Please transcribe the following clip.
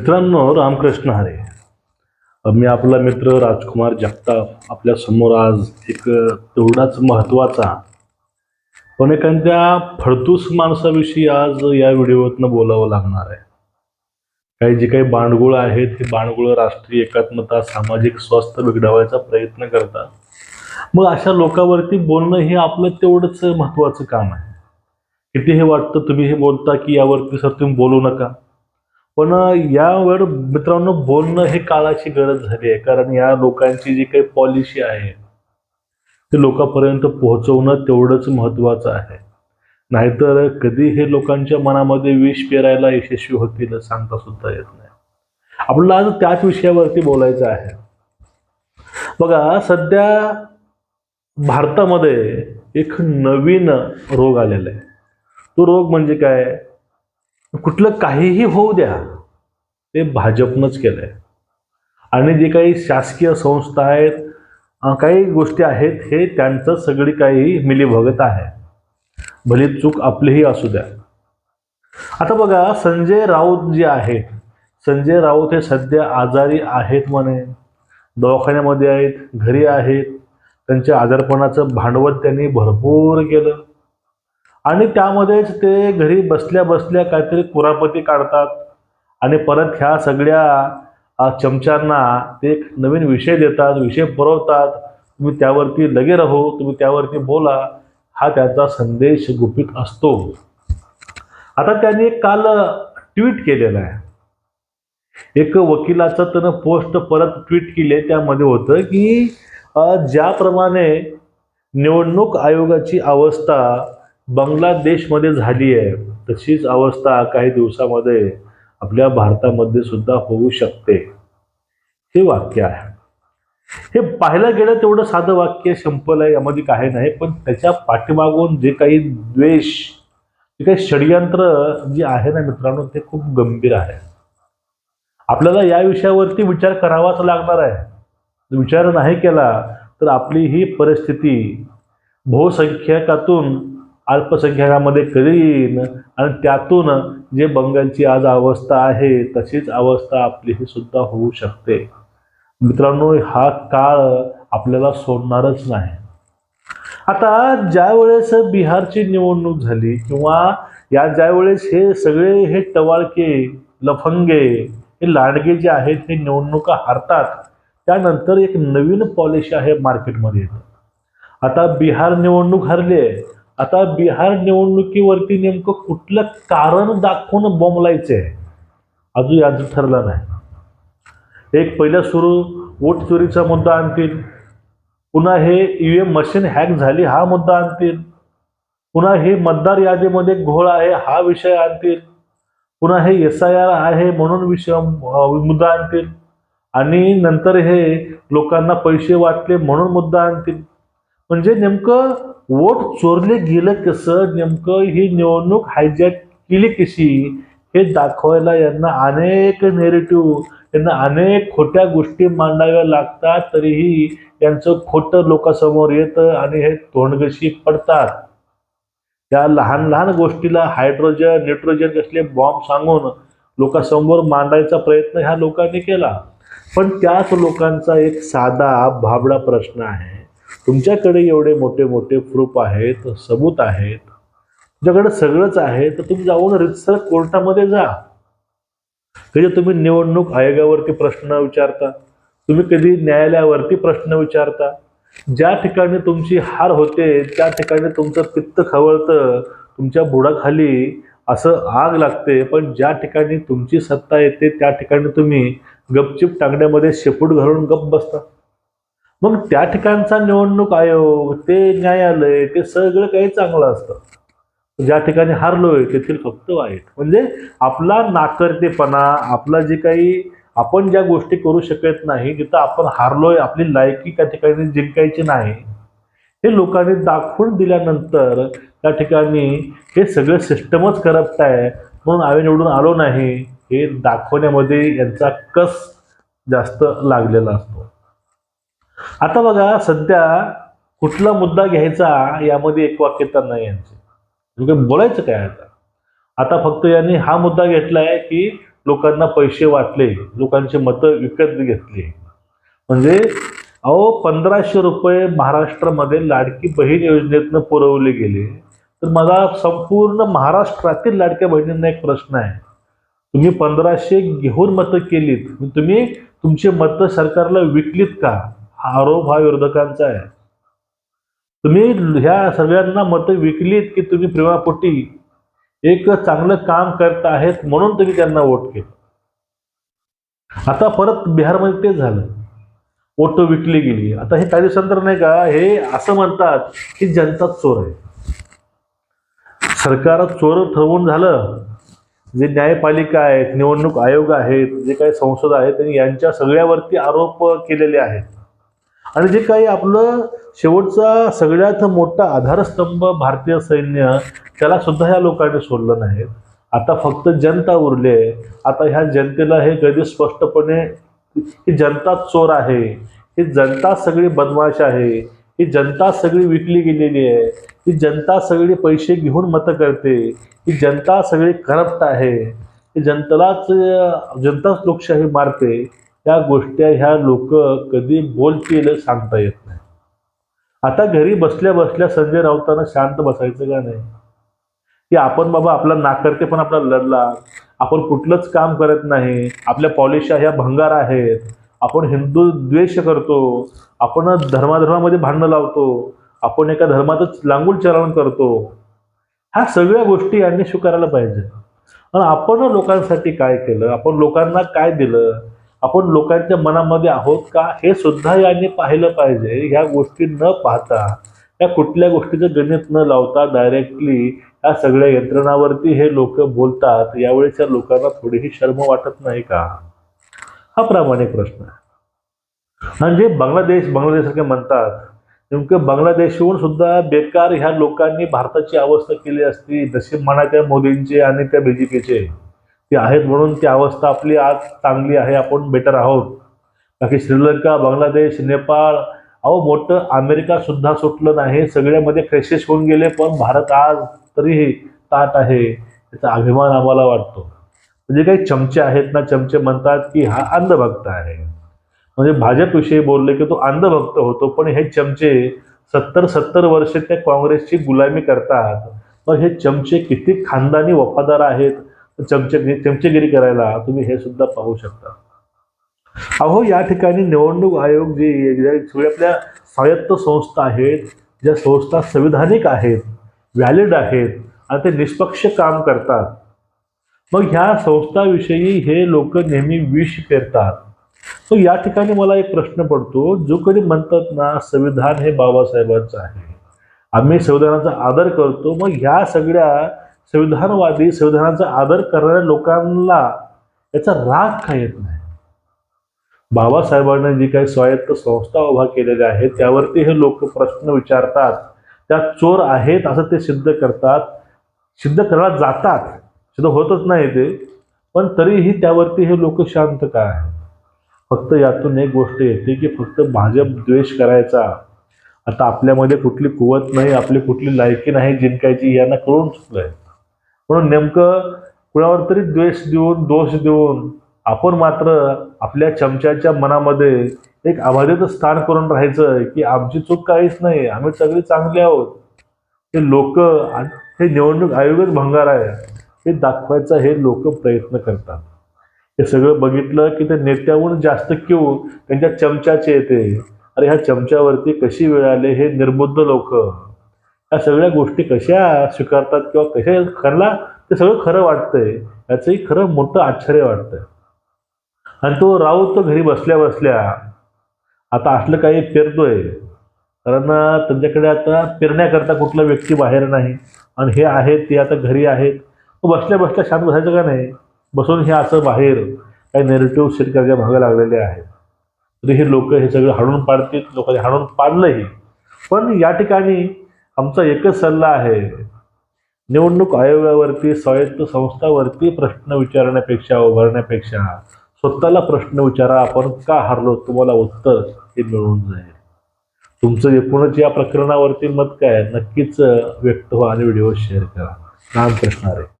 मित्रांनो रामकृष्ण हरे. मी आपला मित्र राजकुमार जगताप आपल्यासमोर आज एक तेवढाच महत्त्वाचा पण एखाद्या फडतूस माणसाविषयी आज या व्हिडिओतनं बोलावं लागणार आहे. काही जे काही बांडगुळ आहेत ते बांडगुळ राष्ट्रीय एकात्मता सामाजिक स्वास्थ्य बिघडवायचा प्रयत्न करतात. मग अशा लोकांवरती बोलणं हे आपलं तेवढंच महत्त्वाचं काम आहे. किती हे वाटतं तुम्ही हे बोलता की यावरती सर तुम्ही बोलू नका? पण यावर मित्रांनो बोलणं हे काळाची गरज झाली आहे. कारण या लोकांची जी काही पॉलिसी आहे ते लोकांपर्यंत पोहोचवणं तेवढंच महत्त्वाचं आहे. नाहीतर कधी हे लोकांच्या मनामध्ये विष पेरायला यशस्वी होतील सांगता सुद्धा येत नाही. आपल्याला आज त्याच विषयावरती बोलायचं आहे. बघा सध्या भारतामध्ये एक नवीन रोग आलेला आहे. तो रोग म्हणजे काय? कुठलं काहीही होऊ द्या ते भाजपनंच केलंय. आणि जे काही शासकीय संस्था आहेत काही गोष्टी आहेत हे त्यांचं सगळी काही मिलीभगत आहे. भली चूक आपलीही असू द्या. आता बघा संजय राऊत जे आहेत संजय राऊत हे सध्या आजारी आहेत म्हणे. दवाखान्यामध्ये आहेत घरी आहेत. त्यांच्या आजारपणाचं भांडवल त्यांनी भरपूर केलं. आणि त्यामध्येच ते घरी बसल्या बसल्या काहीतरी कुरापती काढतात. आणि परत ह्या सगळ्या चमच्यांना ते एक नवीन विषय देतात विषय पुरवतात. तुम्ही त्यावरती लगे राहो तुम्ही त्यावरती बोला. हा त्यांचा संदेश गुपित असतो. आता त्यांनी काल ट्विट केलेलं आहे. एक वकिलाचं त्यानं पोस्ट परत ट्विट केले त्यामध्ये होतं की ज्याप्रमाणे निवडणूक आयोगाची अवस्था बांगलादेशमध्ये झाली आहे तशीच अवस्था काही दिवसामध्ये आपल्या भारतामध्ये सुद्धा होऊ शकते. हे वाक्य आहे. हे पाहायला गेलं तेवढं साधं वाक्य संपलं आहे. यामध्ये काही नाही पण त्याच्या पाठीमागून जे काही द्वेष जे काही षडयंत्र जे आहे ना मित्रांनो ते खूप गंभीर आहे. आपल्याला या विषयावरती विचार करावाच लागणार आहे. विचार नाही केला तर आपली ही परिस्थिती बहुसंख्याकातून अल्पसंख्याकामध्ये कधी येईन आणि त्यातून जे बंगालची आज अवस्था आहे तशीच अवस्था आपली ही सुद्धा होऊ शकते. मित्रांनो हा काळ आपल्याला सोडणारच नाही. आता ज्या वेळेस बिहारची निवडणूक झाली किंवा या ज्या वेळेस हे सगळे हे टवाळके लफंगे हे लांडगे जे आहेत हे निवडणुका हारतात त्यानंतर एक नवीन पॉलिसी आहे मार्केटमध्ये आता बिहार निवडणूक हरली आहे. आता बिहार निवडणुकीवरती नेमकं कुठलं कारण दाखवून बोंबलायचं आहे? अजून याचं ठरलं नाही. एक पहिल्या सुरू वोट चोरीचा मुद्दा आणतील. पुन्हा हे ई एम मशीन हॅक झाली हा मुद्दा आणतील. पुन्हा हे मतदार यादीमध्ये घोळ आहे हा विषय आणतील. पुन्हा हे एस आय आर आहे म्हणून विषय मुद्दा आणतील. आणि नंतर हे लोकांना पैसे वाटले म्हणून मुद्दा आणतील. म्हणजे नेमकं वोट चोरले गेलं कसं? नेमकं ही निवडणूक हायजॅक केली कशी? हे दाखवायला यांना अनेक नेरेटिव्ह यांना अनेक खोट्या गोष्टी मांडाव्या लागतात तरीही यांचं खोटं लोकांसमोर येतं आणि हे तोंडगशी पडतात. त्या लहान लहान गोष्टीला हायड्रोजन नायट्रोजन कसले बॉम्ब सांगून लोकांसमोर मांडायचा प्रयत्न ह्या लोकांनी केला. पण त्याच लोकांचा एक साधा भाबडा प्रश्न आहे. तुमच्याकडे एवढे मोठे मोठे प्रूफ आहेत सबूत आहेत तुमच्याकडे सगळंच आहे तर तुम्ही जाऊन रितसर कोर्टामध्ये जा. कधी तुम्ही निवडणूक आयोगावरती प्रश्न विचारता तुम्ही कधी न्यायालयावरती प्रश्न विचारता ज्या ठिकाणी तुमची हार होते त्या ठिकाणी तुमचं पित्त खवळतं तुमच्या बुडाखाली असं आग लागते पण ज्या ठिकाणी तुमची सत्ता येते त्या ठिकाणी तुम्ही गपचिप टांगण्यामध्ये शेपूट घालून गप बसता. मग त्या ठिकाणचा निवडणूक आयोग ते न्यायालय ते सगळं काही चांगलं असतं. ज्या ठिकाणी हारलोय तेथील फक्त वाईट. म्हणजे आपला नाकर्तेपणा आपला जे काही आपण ज्या गोष्टी करू शकत नाही तिथं आपण हारलोय आपली लायकी त्या ठिकाणी जिंकायची नाही हे लोकांनी दाखवून दिल्यानंतर त्या ठिकाणी हे सगळं सिस्टमच करप्ट आहे म्हणून आम्ही निवडून आलो नाही हे दाखवण्यामध्ये यांचा कस जास्त लागलेला असतो. आता बघा सध्या कुठला मुद्दा घ्यायचा यामध्ये एक वाक्यता नाही यांची. म्हणजे बोलायचं काय आता? आता फक्त यांनी हा मुद्दा घेतलाय की लोकांना पैसे वाटले लोकांचे मतं विकत घेतली. म्हणजे अहो पंधराशे रुपये महाराष्ट्रामध्ये लाडकी बहीण योजनेतनं पुरवले गेले. तर मला संपूर्ण महाराष्ट्रातील लाडक्या बहिणींना एक प्रश्न आहे. तुम्ही पंधराशे घेऊन मतं केलीत. तुम्ही तुमची मतं सरकारला विकलीत का? आरोप हा विरोधकांचा आहे. तुम्ही ह्या सगळ्यांना मतं विकलीत की तुम्ही प्रेमापोटी एक चांगलं काम करत आहेत म्हणून तुम्ही त्यांना वोट केलं. आता परत बिहारमध्ये तेच झालं. वोट विकली गेली. आता हे काही दिवसांतर नाही का? हे असं म्हणतात की जनता चोर आहे. सरकार चोर ठरवून झालं. जे न्यायपालिका आहेत निवडणूक आयोग आहेत जे काही संसद आहेत यांच्या सगळ्यावरती आरोप केलेले आहेत. आणि जे काही आपलं शेवटचा सगळ्यात मोठा आधारस्तंभ भारतीय सैन्य त्याला सुद्धा ह्या लोकांनी सोडलं नाही. आता फक्त जनता उरली आहे. आता ह्या जनतेला हे कधी स्पष्टपणे ही जनता चोर आहे ही जनता सगळी बदमाश आहे ही जनता सगळी विकली गेलेली आहे ही जनता सगळी पैसे घेऊन मतं करते ही जनता सगळी करप्ट आहे ही जनतेलाच जनताच लोकशाही मारते त्या गोष्टी ह्या लोक कधी बोलतील सांगता येत नाही. आता घरी बसल्या बसल्या संजय राऊतांना शांत बसायचं का नाही? की आपण बाबा आपला नाकर्ते पण आपला लढला आपण कुठलंच काम करत नाही आपल्या पॉलिशा ह्या भंगार आहेत आपण हिंदू द्वेष करतो आपण धर्माधर्मामध्ये भांडणं लावतो आपण एका धर्मातच लांगूल चरण करतो. ह्या सगळ्या गोष्टी यांनी स्वीकारायला पाहिजे. आणि आपण लोकांसाठी काय केलं? आपण लोकांना काय दिलं? आपण लोकांच्या मनामध्ये आहोत का? हे सुद्धा यांनी पाहिलं पाहिजे. ह्या गोष्टी न पाहता या कुठल्या गोष्टीचं गणित न लावता डायरेक्टली या सगळ्या यंत्रणावरती हे लोक बोलतात. यावेळेच्या लोकांना थोडीही शर्म वाटत नाही का? हा प्रामाणिक प्रश्न आहे. म्हणजे बांगलादेश बांगलादेश म्हणतात नेमकं बांगलादेशहून सुद्धा बेकार ह्या लोकांनी भारताची अवस्था केली असती नशीब म्हणा त्या मोदींचे आणि त्या बी जे पीचे ते आहेत म्हणून ती अवस्था आपली आज चांगली आहे आपण बेटर आहोत. बाकी श्रीलंका बांगलादेश नेपाळ अहो मोठं अमेरिका सुद्धा सुटलं नाही. सगळ्यामध्ये क्रेसेस होऊन गेले पण भारत आज तरीही ताट आहे. त्याचा अभिमान आम्हाला वाटतो. म्हणजे काही चमचे आहेत ना चमचे म्हणतात की हा अंधभक्त आहे. म्हणजे भाजपविषयी बोलले की तो अंधभक्त होतो पण हे चमचे सत्तर सत्तर वर्ष त्या काँग्रेसची गुलामी करतात. मग हे चमचे किती खानदानी वफादार आहेत? चमचे चमचेगिरी करायला तुम्ही हे सुद्धा पाहू शकता. अहो या ठिकाणी निवडणूक आयोग जे ज्या सगळ्या आपल्या स्वायत्त संस्था आहेत ज्या संस्था संविधानिक आहेत व्हॅलिड आहेत आणि ते निष्पक्ष काम करतात. मग ह्या संस्थाविषयी हे लोक नेहमी विष पेरतात. मग या ठिकाणी मला एक प्रश्न पडतो जो कधी म्हणतात ना संविधान हे बाबासाहेबांचं आहे. आम्ही संविधानाचा आदर करतो मग ह्या सगळ्या संविधानवादी संविधानाचा आदर करणाऱ्या लोकांना याचा राग का येत नाही? बाबासाहेबांनी जी काही स्वायत्त संस्था उभा केलेल्या आहेत त्यावरती हे लोक प्रश्न विचारतात. त्या चोर आहेत असं ते सिद्ध करतात. सिद्ध करायला जातात. सिद्ध होतच नाही ते. पण तरीही त्यावरती हे लोक शांत का आहे फक्त यातून एक गोष्ट येते की फक्त भाजप द्वेष करायचा. आता आपल्यामध्ये कुठली कुवत नाही आपली कुठली लायकी नाही जिंकायची यांना कळून चुकलंय. म्हणून नेमकं कुणावर तरी द्वेष देऊन दोष देऊन आपण मात्र आपल्या चमच्याच्या मनामध्ये एक अबाधित स्थान करून राहायचं की आमची चूक काहीच नाही आम्ही सगळे चांगले आहोत. हे लोक हे निवडणूक आयोगच भंगार आहे. हे दाखवायचा हे लोक प्रयत्न करतात. हे सगळं बघितलं की ते नेत्याहून जास्त क्यू त्यांच्या चमच्याचे येते. अरे ह्या चमच्यावरती कशी वेळ आले हे निर्बुद्ध लोक. या सगळ्या गोष्टी कशा स्वीकारतात किंवा कशा खरला ते सगळं खरं वाटतंय. याचंही खरं मोठं आश्चर्य वाटतंय. आणि तो राऊत तो घरी बसल्या बसल्या आता असलं काही पेरतोय. कारण त्यांच्याकडे आता पेरण्याकरता कुठला व्यक्ती बाहेर नाही. आणि हे आहेत ते आता घरी आहेत. बसल्या बसल्या शांत बसायचं का नाही? बसून हे असं बाहेर काही नेरेटिव्ह सेट करायच्या भागा लागलेले आहेत. तरी हे लोक हे सगळं हाडून पाडतील लोकांनी हाडून पाडलंही. पण या ठिकाणी आमचा एकच सल्ला आहे. निवडणूक आयोगावरती स्वायत्त संस्थावरती प्रश्न विचारण्यापेक्षा उभारण्यापेक्षा स्वतःला प्रश्न विचारा आपण का हरलो तुम्हाला उत्तर हे मिळून जाईल. तुमचं एकूणच या प्रकरणावरती मत काय नक्कीच व्यक्त व्हा आणि व्हिडिओ शेअर करा. लहान प्रश्न आहे.